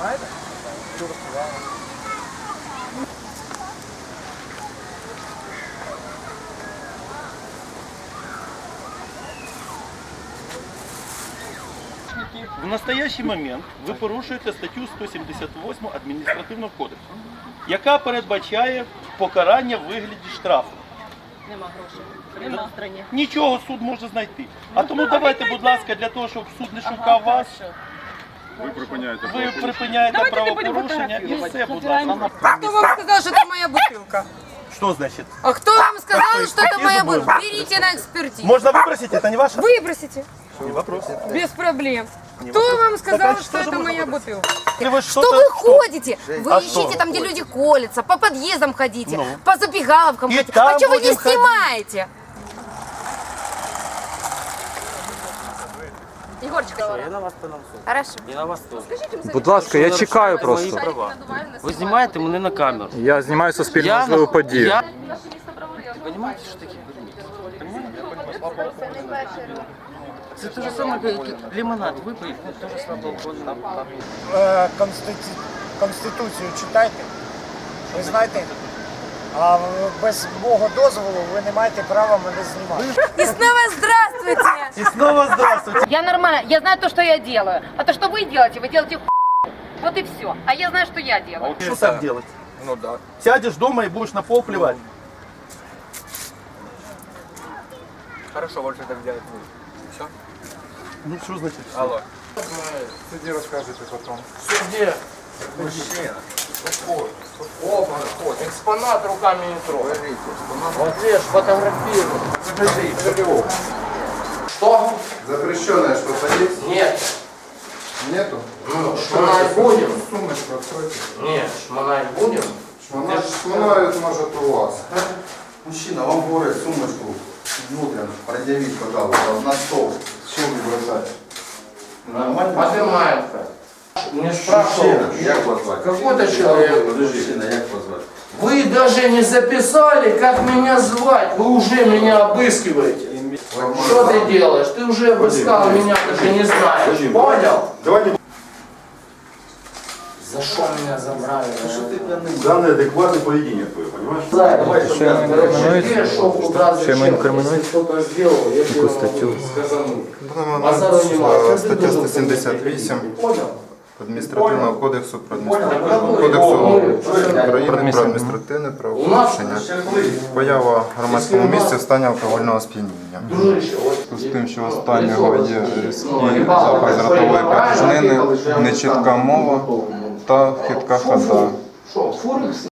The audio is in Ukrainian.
Знаєте? В настоящий момент ви порушуєте статтю 178 адміністративного кодексу, яка передбачає покарання в вигляді штрафу. Нема грошей. Нема страні. Нічого суд може знайти. А тому давайте, будь ласка, для того, щоб суд не шукав вас. Ви припиняєте ви припиняєте Давайте не будемо правопорушення і фотографувати. все, будь ласка. Кто вам сказал, что это моя бутылка? Що значить? А кто вам сказал, что это моя будем? бутылка? Берите на экспертизу. Можна вибросити, це не ваше? Выбросите. Не вопрос. Без проблем. Кто вам сказал, Так, а что что же это можно моя выбросить? бутылка? Вы Что вы ходите? Вы А ищите что? там, где люди колятся, по подъездам ходите, Ну. по забегаловкам И ходите. там А что вы не будем ходить. снимаете? Егорчик, Я на вас подам суд. Хорошо. І на вас теж. Будь ласка, я чекаю Нарушаєте мої просто. права. Ви знімаєте мене на камеру. Я знімаю суспільну Я важливу подію. Я... Ти розумієш, що таке? Це те ж саме, як лимонад випив, ну, те ж саме алкоголь. Е, Конститу- Конституцію читайте. Ви знаєте, а без мого дозволу ви не маєте права мене знімати. Снова здравствуйте! І знову здравствуйте. Я нормально, я знаю то, что я делаю. А то, что вы делаете, вы делаете ху**. Вот и все. А я знаю, что я делаю. Что так делать? Ну да. Сядешь дома и будешь на пол плевать. Хорошо, больше так делать не буду. Все? Ну что значит? Алло. Тоді розкажете потім. Где? Мужчина. Какой? Опа, вот. Экспонат руками не трогай. Вот видишь, фотографируй. Покажи. что? Запрещенное что-то есть? Нет. Нету? Ну, шмонать будем? Сумочку откройте. Нет, шмонать будем? Шмонать шмонают, может, у вас. Мужчина, вам говорят сумочку внутрь предъявить, пожалуйста, на стол. Все не бросать. Нормально? Поднимаем-ка. Не спрашивал. як вас звати? Какой-то человек. Мужчина, як вас звати? Вы даже не записали, как меня звать. Вы уже меня обыскиваете. Что ты делаешь? Ты уже обыскал меня, даже не знаешь. Понял? Давайте. За что меня забрали? За неадекватное поведение твое, понимаешь? Давай, Що йому інкримінують? Где, шо, куда, Що йому зачем? інкримінують? Если кто-то сделал, я тебе статтю? могу сказануть. Будемо Базару аналіз, нема. е, Що ти стаття должен 178 Понял? Адміністративного кодексу про адміністративного кодексу України про адміністративне правопорушення. Поява в громадському місці в стані алкогольного сп'яніння. З тим, що останнього є різкий Ну, запах порожнини, порожнини, нечітка мова та хитка хода. Форекс